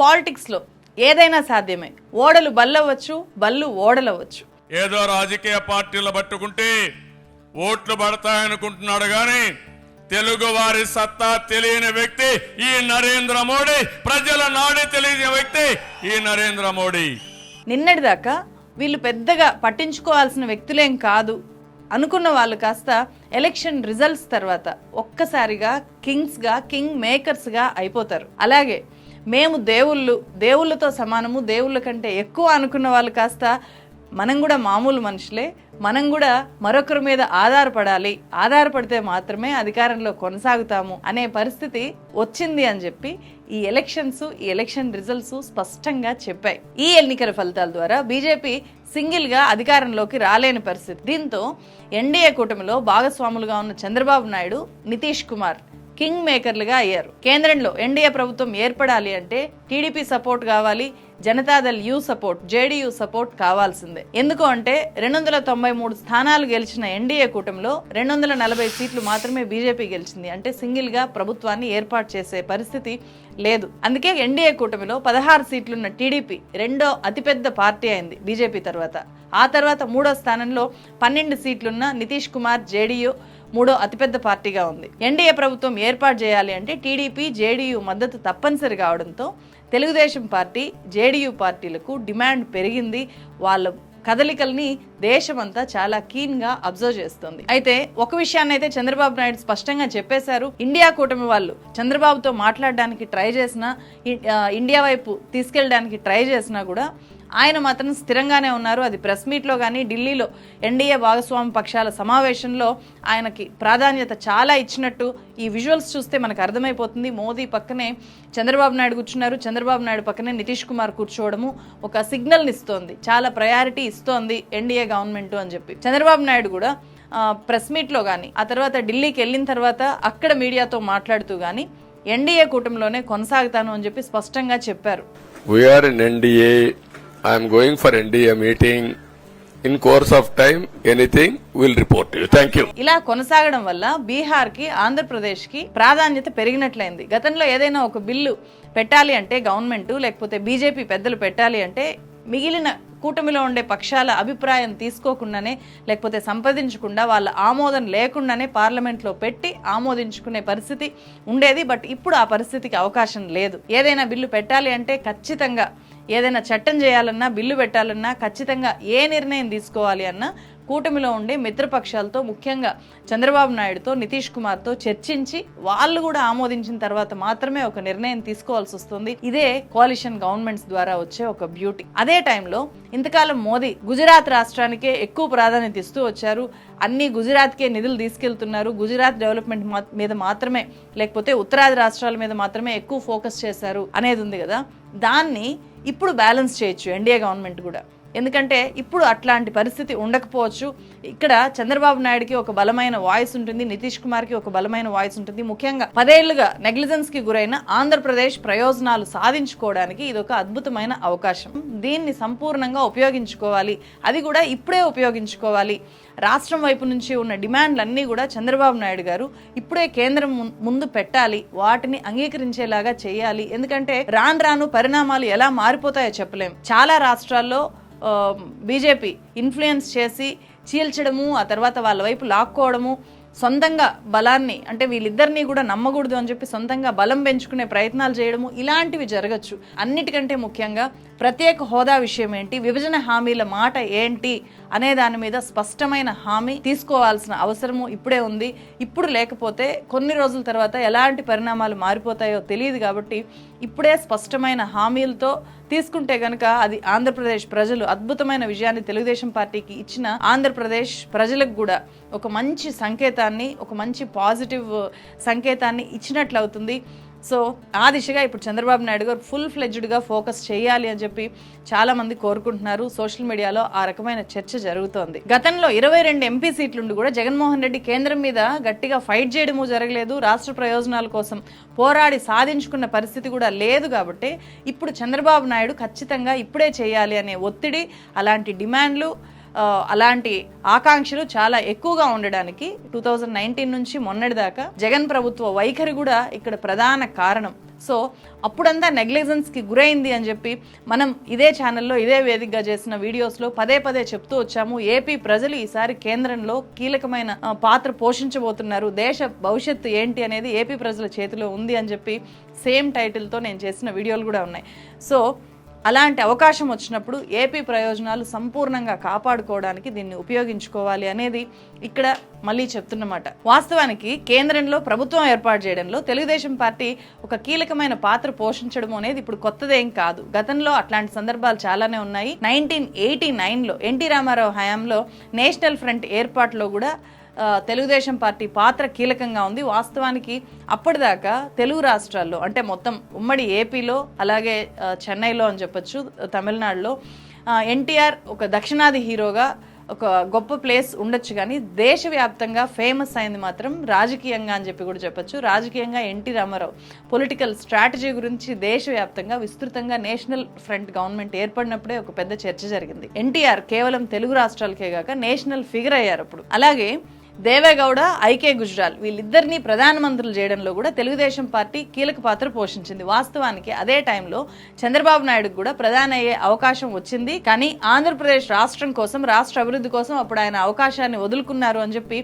పాలిటిక్స్లో ఏదైనా సాధ్యమే. ఓడలు బల్లవచ్చు బల్లు ఓడలవచ్చు. ఏదో రాజకీయ పార్టీలు పట్టుకుంటే ఓట్లు పడతాయనుకుంటున్నాడు గాని తెలుగు వారి సత్తా తెలియని వ్యక్తి ఈ నరేంద్ర మోడీ ప్రజల నాడి తెలియని వ్యక్తి ఈ నరేంద్ర మోడీ. నిన్నటిదాకా వీళ్ళు పెద్దగా పట్టించుకోవాల్సిన వ్యక్తులేం కాదు. అనుకున్న వాళ్ళు కాస్త ఎలక్షన్ రిజల్ట్స్ తర్వాత ఒక్కసారిగా కింగ్స్గా కింగ్ మేకర్స్గా అయిపోతారు. అలాగే మేము దేవుళ్ళు దేవుళ్ళతో సమానము దేవుళ్ళ కంటే ఎక్కువ అనుకున్న వాళ్ళు కాస్త మనం కూడా మామూలు మనుషులే మనం కూడా మరొకరి మీద ఆధారపడాలి. ఆధారపడితే మాత్రమే అధికారంలో కొనసాగుతాము అనే పరిస్థితి వచ్చింది అని చెప్పి ఈ ఎలక్షన్స్ ఈ ఎలక్షన్ రిజల్ట్స్ స్పష్టంగా చెప్పాయి. ఈ ఎన్నికల ఫలితాల ద్వారా బీజేపీ సింగిల్గా అధికారంలోకి రాలేని పరిస్థితి. దీంతో ఎన్డీఏ కూటమిలో భాగస్వాములుగా ఉన్న చంద్రబాబు నాయుడు నితీష్ కుమార్ కింగ్ మేకర్లుగా అయ్యారు. కేంద్రంలో ఎన్డీఏ ప్రభుత్వం ఏర్పడాలి అంటే టీడీపీ సపోర్ట్ కావాలి Janata Dal U support JDU support కావాల్సిందే. ఎందుకు అంటే రెండు వందల తొంభై మూడు స్థానాలు గెలిచిన ఎన్డీఏ కూటమిలో రెండు వందల నలభై సీట్లు మాత్రమే బీజేపీ గెలిచింది. అంటే సింగిల్గా ప్రభుత్వాన్ని ఏర్పాటు చేసే పరిస్థితి లేదు. అందుకే ఎన్డీఏ కూటమిలో పదహారు సీట్లున్న టీడీపీ రెండో అతిపెద్ద పార్టీ అయింది బీజేపీ తర్వాత. ఆ తర్వాత మూడో స్థానంలో పన్నెండు సీట్లున్న నితీష్ కుమార్ జేడీయూ మూడో అతిపెద్ద పార్టీగా ఉంది. ఎన్డీఏ ప్రభుత్వం ఏర్పాటు చేయాలి అంటే టీడీపీ జేడీయూ మద్దతు తప్పనిసరి కావడంతో తెలుగుదేశం పార్టీ జేడీయూ పార్టీలకు డిమాండ్ పెరిగింది. వాళ్ళ కదలికల్ని దేశమంతా చాలా కీన్గా అబ్జర్వ్ చేస్తుంది. అయితే ఒక విషయాన్ని అయితే చంద్రబాబు నాయుడు స్పష్టంగా చెప్పేశారు. ఇండియా కూటమి వాళ్ళు చంద్రబాబుతో మాట్లాడడానికి ట్రై చేసినా ఇండియా వైపు తీసుకెళ్ళడానికి ట్రై చేసినా కూడా ఆయన మాత్రం స్థిరంగానే ఉన్నారు. అది ప్రెస్ మీట్లో కానీ ఢిల్లీలో ఎన్డీఏ భాగస్వామి పక్షాల సమావేశంలో ఆయనకి ప్రాధాన్యత చాలా ఇచ్చినట్టు ఈ విజువల్స్ చూస్తే మనకు అర్థమైపోతుంది. మోదీ పక్కనే చంద్రబాబు నాయుడు కూర్చున్నారు. చంద్రబాబు నాయుడు పక్కనే నితీష్ కుమార్ కూర్చోవడము ఒక సిగ్నల్ని ఇస్తోంది. చాలా ప్రయారిటీ ఇస్తోంది ఎన్డీఏ గవర్నమెంట్ అని చెప్పి. చంద్రబాబు నాయుడు కూడా ప్రెస్ మీట్లో కానీ ఆ తర్వాత ఢిల్లీకి వెళ్ళిన తర్వాత అక్కడ మీడియాతో మాట్లాడుతూ కానీ ఎన్డీఏ కూటమిలోనే కొనసాగుతాను అని చెప్పి స్పష్టంగా చెప్పారు. We NDA I'm going for NDA meeting in course of time anything will report thank you ఇలా కొనసాగడం వల్ల బీహార్కి ఆంధ్రప్రదేశ్కి ప్రాధాన్యత పెరిగినట్లయింది. గతంలో ఏదైనా ఒక బిల్లు పెట్టాలి అంటే గవర్నమెంట్ లేకపోతే బీజేపీ పెద్దలు పెట్టాలి అంటే మిగిలిన కూటమిలో ఉండే పక్షాల అభిప్రాయం తీసుకోకుండానే లేకపోతే సంప్రదించకుండా వాళ్ళ ఆమోదం లేకుండానే పార్లమెంట్లో పెట్టి ఆమోదించుకునే పరిస్థితి ఉండేది. బట్ ఇప్పుడు ఆ పరిస్థితికి అవకాశం లేదు. ఏదైనా బిల్లు పెట్టాలి అంటే ఖచ్చితంగా ఏదైనా చట్టం చేయాలన్నా బిల్లు పెట్టాలన్నా ఖచ్చితంగా ఏ నిర్ణయం తీసుకోవాలి అన్నా కూటమిలో ఉండే మిత్రపక్షాలతో ముఖ్యంగా చంద్రబాబు నాయుడుతో నితీష్ కుమార్తో చర్చించి వాళ్ళు కూడా ఆమోదించిన తర్వాత మాత్రమే ఒక నిర్ణయం తీసుకోవాల్సి వస్తుంది. ఇదే కోalition గవర్నమెంట్స్ ద్వారా వచ్చే ఒక బ్యూటీ అదే టైంలో ఇంతకాలం మోదీ గుజరాత్ రాష్ట్రానికే ఎక్కువ ప్రాధాన్యత ఇస్తూ వచ్చారు. అన్ని గుజరాత్కే నిధులు తీసుకెళ్తున్నారు. గుజరాత్ డెవలప్మెంట్ మీద మాత్రమే లేకపోతే ఉత్తరాది రాష్ట్రాల మీద మాత్రమే ఎక్కువ ఫోకస్ చేశారు అనేది ఉంది కదా. దాన్ని ఇప్పుడు బ్యాలెన్స్ చేయొచ్చు ఎన్డీఏ గవర్నమెంట్ కూడా. ఎందుకంటే ఇప్పుడు అట్లాంటి పరిస్థితి ఉండకపోవచ్చు. ఇక్కడ చంద్రబాబు నాయుడుకి ఒక బలమైన వాయిస్ ఉంటుంది నితీష్ కుమార్కి ఒక బలమైన వాయిస్ ఉంటుంది. ముఖ్యంగా పదేళ్ళుగా నెగ్లిజెన్స్కి గురైన ఆంధ్రప్రదేశ్ ప్రయోజనాలు సాధించుకోవడానికి ఇది ఒక అద్భుతమైన అవకాశం. దీన్ని సంపూర్ణంగా ఉపయోగించుకోవాలి. అది కూడా ఇప్పుడే ఉపయోగించుకోవాలి. రాష్ట్రం వైపు నుంచి ఉన్న డిమాండ్లన్నీ కూడా చంద్రబాబు నాయుడు గారు ఇప్పుడే కేంద్రం ముందు పెట్టాలి. వాటిని అంగీకరించేలాగా చేయాలి. ఎందుకంటే రాను రాను పరిణామాలు ఎలా మారిపోతాయో చెప్పలేం. చాలా రాష్ట్రాల్లో బీజేపీ ఇన్ఫ్లుయెన్స్ చేసి చీల్చడము ఆ తర్వాత వాళ్ళ వైపు లాక్కోవడము సొంతంగా బలాన్ని అంటే వీళ్ళిద్దరినీ కూడా నమ్మకూడదు అని చెప్పి సొంతంగా బలం పెంచుకునే ప్రయత్నాలు చేయడము ఇలాంటివి జరగచ్చు. అన్నిటికంటే ముఖ్యంగా ప్రత్యేక హోదా విషయం ఏంటి? విభజన హామీల మాట ఏంటి? అనే దాని మీద స్పష్టమైన హామీ తీసుకోవాల్సిన అవసరము ఇప్పుడే ఉంది. ఇప్పుడు లేకపోతే కొన్ని రోజుల తర్వాత ఎలాంటి పరిణామాలు మారిపోతాయో తెలియదు కాబట్టి ఇప్పుడే స్పష్టమైన హామీలతో తీసుకుంటే గనుక అది ఆంధ్రప్రదేశ్ ప్రజలు అద్భుతమైన విజయాన్ని తెలుగుదేశం పార్టీకి ఇచ్చిన ఆంధ్రప్రదేశ్ ప్రజలకు కూడా ఒక మంచి సంకేతాన్ని ఒక మంచి పాజిటివ్ సంకేతాన్ని ఇచ్చినట్లు అవుతుంది సో ఆ దిశగా ఇప్పుడు చంద్రబాబు నాయుడు గారు ఫుల్ ఫ్లెడ్జ్డ్గా ఫోకస్ చేయాలి అని చెప్పి చాలామంది కోరుకుంటున్నారు. సోషల్ మీడియాలో ఆ రకమైన చర్చ జరుగుతోంది. గతంలో ఇరవై రెండు ఎంపీ సీట్లుండి కూడా జగన్మోహన్ రెడ్డి కేంద్రం మీద గట్టిగా ఫైట్ చేయడము జరగలేదు. రాష్ట్ర ప్రయోజనాల కోసం పోరాడి సాధించుకున్న పరిస్థితి కూడా లేదు కాబట్టి ఇప్పుడు చంద్రబాబు నాయుడు ఖచ్చితంగా ఇప్పుడే చేయాలి అనే ఒత్తిడి అలాంటి డిమాండ్లు అలాంటి ఆకాంక్షలు చాలా ఎక్కువగా ఉండడానికి టూ థౌజండ్ నైన్టీన్ నుంచి మొన్నటి దాకా జగన్ ప్రభుత్వ వైఖరి కూడా ఇక్కడ ప్రధాన కారణం. సో అప్పుడంతా నెగ్లిజెన్స్కి గురైంది అని చెప్పి మనం ఇదే ఛానల్లో ఇదే వేదికగా చేసిన వీడియోస్లో పదే పదే చెప్తూ వచ్చాము. ఏపీ ప్రజలు ఈసారి కేంద్రంలో కీలకమైన పాత్ర పోషించబోతున్నారు. దేశ భవిష్యత్తు ఏంటి అనేది ఏపీ ప్రజల చేతిలో ఉంది అని చెప్పి సేమ్ టైటిల్తో నేను చేసిన వీడియోలు కూడా ఉన్నాయి. సో అలాంటి అవకాశం వచ్చినప్పుడు ఏపీ ప్రయోజనాలు సంపూర్ణంగా కాపాడుకోవడానికి దీన్ని ఉపయోగించుకోవాలి అనేది ఇక్కడ మళ్ళీ చెప్తున్నమాట. వాస్తవానికి కేంద్రంలో ప్రభుత్వం ఏర్పాటు చేయడంలో తెలుగుదేశం పార్టీ ఒక కీలకమైన పాత్ర పోషించడం అనేది ఇప్పుడు కొత్తదేం కాదు. గతంలో అట్లాంటి సందర్భాలు చాలానే ఉన్నాయి. నైన్టీన్ ఎయిటీ నైన్లో ఎన్టీ రామారావు హయాంలో నేషనల్ ఫ్రంట్ ఏర్పాటులో కూడా తెలుగుదేశం పార్టీ పాత్ర కీలకంగా ఉంది. వాస్తవానికి అప్పటిదాకా తెలుగు రాష్ట్రాల్లో అంటే మొత్తం ఉమ్మడి ఏపీలో అలాగే చెన్నైలో అని చెప్పొచ్చు తమిళనాడులో ఎన్టీఆర్ ఒక దక్షిణాది హీరోగా ఒక గొప్ప ప్లేస్ ఉండొచ్చు కానీ దేశవ్యాప్తంగా ఫేమస్ అయింది మాత్రం రాజకీయంగా అని చెప్పి కూడా చెప్పొచ్చు. రాజకీయంగా ఎన్టీ రామారావు పొలిటికల్ స్ట్రాటజీ గురించి దేశవ్యాప్తంగా విస్తృతంగా నేషనల్ ఫ్రంట్ గవర్నమెంట్ ఏర్పడినప్పుడే ఒక పెద్ద చర్చ జరిగింది. ఎన్టీఆర్ కేవలం తెలుగు రాష్ట్రాలకే కాక నేషనల్ ఫిగర్ అయ్యారు అప్పుడు. అలాగే దేవేగౌడ ఐకే గుజ్రాల్ వీళ్ళిద్దరినీ ప్రధానమంత్రులు చేయడంలో కూడా తెలుగుదేశం పార్టీ కీలక పాత్ర పోషించింది. వాస్తవానికి అదే టైంలో చంద్రబాబు నాయుడుకు కూడా ప్రధాన అయ్యే అవకాశం వచ్చింది. కానీ ఆంధ్రప్రదేశ్ రాష్ట్రం కోసం రాష్ట్ర అభివృద్ధి కోసం అప్పుడు ఆయన అవకాశాన్ని వదులుకున్నారు అని చెప్పి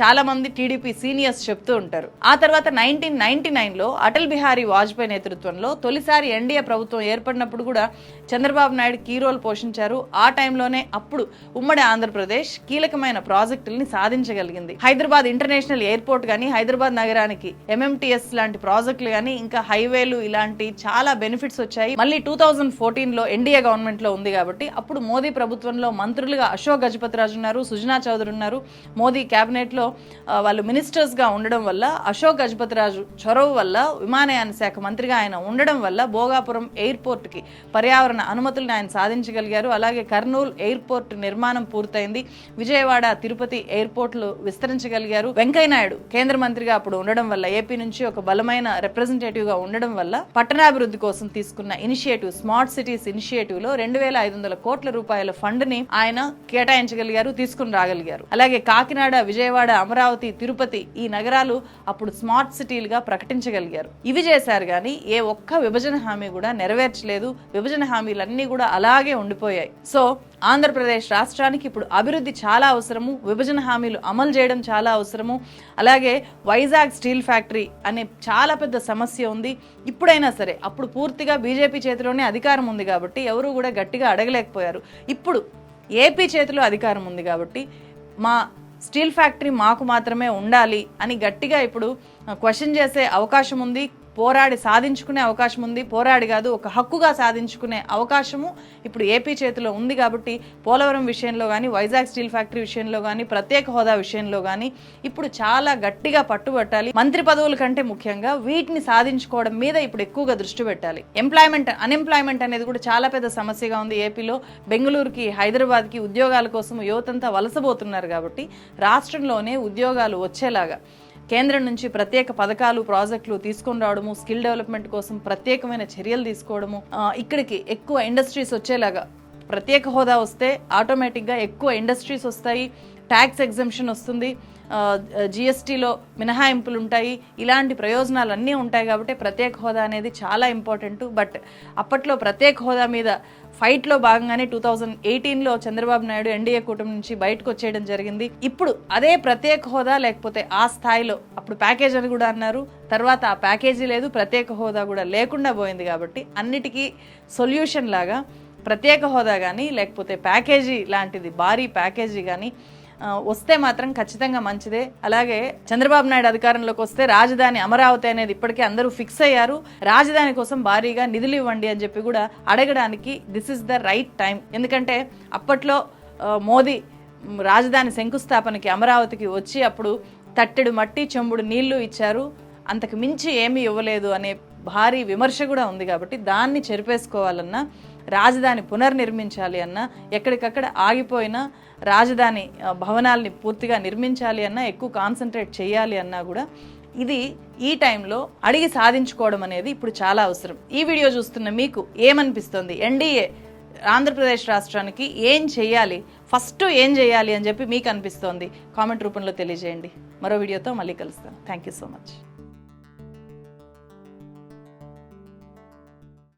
చాలా మంది టీడీపీ సీనియర్స్ చెప్తూ ఉంటారు. ఆ తర్వాత నైన్టీన్ నైన్టీ నైన్లో అటల్ బిహారీ వాజ్పేయి నేతృత్వంలో తొలిసారి ఎన్డీఏ ప్రభుత్వం ఏర్పడినప్పుడు కూడా చంద్రబాబు నాయుడు కీ రోల్ పోషించారు. ఆ టైంలోనే అప్పుడు ఉమ్మడి ఆంధ్రప్రదేశ్ కీలకమైన ప్రాజెక్టుల్ని సాధించగలిగింది. హైదరాబాద్ ఇంటర్నేషనల్ ఎయిర్పోర్ట్ కానీ హైదరాబాద్ నగరానికి ఎంఎంటీఎస్ లాంటి ప్రాజెక్టులు కానీ ఇంకా హైవేలు ఇలాంటి చాలా బెనిఫిట్స్ వచ్చాయి. మళ్ళీ టూ థౌజండ్ ఫోర్టీన్లో ఎన్డీఏ గవర్నమెంట్లో ఉంది కాబట్టి అప్పుడు మోదీ ప్రభుత్వంలో మంత్రులుగా అశోక్ గజపతిరాజు ఉన్నారు సుజనా చౌదరి ఉన్నారు. మోదీ కేబినెట్లో వాళ్ళు మినిస్టర్స్గా ఉండడం వల్ల అశోక్ గజపతిరాజు చొరవ వల్ల విమానయాన శాఖ మంత్రిగా ఆయన ఉండడం వల్ల భోగాపురం ఎయిర్పోర్ట్కి పర్యావరణ అనుమతులను ఆయన సాధించగలిగారు. అలాగే కర్నూలు ఎయిర్పోర్ట్ నిర్మాణం పూర్తయింది. విజయవాడ తిరుపతి ఎయిర్పోర్ట్లు విస్తరించగలిగారు. వెంకయ్యనాయుడు కేంద్ర మంత్రిగా అప్పుడు ఉండడం వల్ల ఏపీ నుంచి ఒక బలమైన రిప్రజెంటేటివ్గా ఉండడం వల్ల పట్టణాభివృద్ధి కోసం తీసుకున్న ఇనిషియేటివ్ స్మార్ట్ సిటీస్ ఇనిషియేటివ్లో రెండు వేల ఐదు వందల కోట్ల రూపాయల ఫండ్ని ఆయన కేటాయించగలిగారు తీసుకుని రాగలిగారు. అలాగే కాకినాడ విజయవాడ అమరావతి తిరుపతి ఈ నగరాలు అప్పుడు స్మార్ట్ సిటీలుగా ప్రకటించగలిగారు. ఇవి చేశారు కానీ ఏ ఒక్క విభజన హామీ కూడా నెరవేర్చలేదు. విభజన హామీలన్నీ కూడా అలాగే ఉండిపోయాయి. సో ఆంధ్రప్రదేశ్ రాష్ట్రానికి ఇప్పుడు అభివృద్ధి చాలా అవసరము. విభజన హామీలు అమలు చేయడం చాలా అవసరము. అలాగే వైజాగ్ స్టీల్ ఫ్యాక్టరీ అనే చాలా పెద్ద సమస్య ఉంది. ఇప్పుడైనా సరే అప్పుడు పూర్తిగా బీజేపీ చేతిలోనే అధికారం ఉంది కాబట్టి ఎవరు కూడా గట్టిగా అడగలేకపోయారు. ఇప్పుడు ఏపీ చేతిలో అధికారం ఉంది కాబట్టి మా స్టీల్ ఫ్యాక్టరీ మాకు మాత్రమే ఉండాలి అని గట్టిగా ఇప్పుడు క్వశ్చన్ చేసే అవకాశం ఉంది. పోరాడి సాధించుకునే అవకాశం ఉంది. పోరాడి కాదు ఒక హక్కుగా సాధించుకునే అవకాశము ఇప్పుడు ఏపీ చేతిలో ఉంది కాబట్టి పోలవరం విషయంలో కానీ వైజాగ్ స్టీల్ ఫ్యాక్టరీ విషయంలో కానీ ప్రత్యేక హోదా విషయంలో కానీ ఇప్పుడు చాలా గట్టిగా పట్టుబట్టాలి. మంత్రి పదవుల కంటే ముఖ్యంగా వీటిని సాధించుకోవడం మీద ఇప్పుడు ఎక్కువగా దృష్టి పెట్టాలి. ఎంప్లాయ్మెంట్ అన్ఎంప్లాయ్మెంట్ అనేది కూడా చాలా పెద్ద సమస్యగా ఉంది ఏపీలో. బెంగళూరుకి హైదరాబాద్కి ఉద్యోగాల కోసం యువతంతా వలసబోతున్నారు కాబట్టి రాష్ట్రంలోనే ఉద్యోగాలు వచ్చేలాగా. కేంద్రం నుంచి ప్రత్యేక పథకాలు ప్రాజెక్టులు తీసుకొని రావడము స్కిల్ డెవలప్మెంట్ కోసం ప్రత్యేకమైన చర్యలు తీసుకోవడము. ఇక్కడికి ఎక్కువ ఇండస్ట్రీస్ వచ్చేలాగా ప్రత్యేక హోదా వస్తే ఆటోమేటిక్గా ఎక్కువ ఇండస్ట్రీస్ వస్తాయి. ట్యాక్స్ ఎగ్జంప్షన్ వస్తుంది. జిఎస్టీలో మినహాయింపులు ఉంటాయి ఇలాంటి ప్రయోజనాలు అన్నీ ఉంటాయి కాబట్టి ప్రత్యేక హోదా అనేది చాలా ఇంపార్టెంట్. బట్ అప్పట్లో ప్రత్యేక హోదా మీద ఫైట్లో భాగంగానే టూ థౌజండ్ ఎయిటీన్లో చంద్రబాబు నాయుడు ఎన్డీఏ కూటమి నుంచి బయటకు వచ్చేయడం జరిగింది. ఇప్పుడు అదే ప్రత్యేక హోదా లేకపోతే ఆ స్థాయిలో అప్పుడు ప్యాకేజ్ అని కూడా అన్నారు. తర్వాత ఆ ప్యాకేజీ లేదు ప్రత్యేక హోదా కూడా లేకుండా పోయింది కాబట్టి అన్నిటికీ సొల్యూషన్ లాగా ప్రత్యేక హోదా కానీ లేకపోతే ప్యాకేజీ లాంటిది భారీ ప్యాకేజీ కానీ వస్తే మాత్రం ఖచ్చితంగా మంచిదే. అలాగే చంద్రబాబు నాయుడు అధికారంలోకి వస్తే రాజధాని అమరావతి అనేది ఇప్పటికే అందరూ ఫిక్స్ అయ్యారు. రాజధాని కోసం భారీగా నిధులు ఇవ్వండి అని చెప్పి కూడా అడగడానికి this is the right time ఎందుకంటే అప్పట్లో మోదీ రాజధాని శంకుస్థాపనకి అమరావతికి వచ్చి అప్పుడు తట్టెడు మట్టి చెంబుడు నీళ్ళు ఇచ్చారు. అంతకు మించి ఏమీ ఇవ్వలేదు అనే భారీ విమర్శ కూడా ఉంది కాబట్టి దాన్ని చెరిపేసుకోవాలన్నా రాజధాని పునర్నిర్మించాలి అన్నా ఎక్కడికక్కడ ఆగిపోయిన రాజధాని భవనాల్ని పూర్తిగా నిర్మించాలి అన్నా ఎక్కువ కాన్సన్ట్రేట్ చేయాలి అన్నా కూడా ఇది ఈ టైంలో అడిగి సాధించుకోవడం అనేది ఇప్పుడు చాలా అవసరం. ఈ వీడియో చూస్తున్న మీకు ఏమనిపిస్తుంది? ఎన్డీఏ ఆంధ్రప్రదేశ్ రాష్ట్రానికి ఏం చేయాలి? ఫస్ట్ ఏం చేయాలి అని చెప్పి మీకు అనిపిస్తోంది? కామెంట్ రూపంలో తెలియజేయండి. మరో వీడియోతో మళ్ళీ కలుస్తాను థ్యాంక్ యూ సో మచ్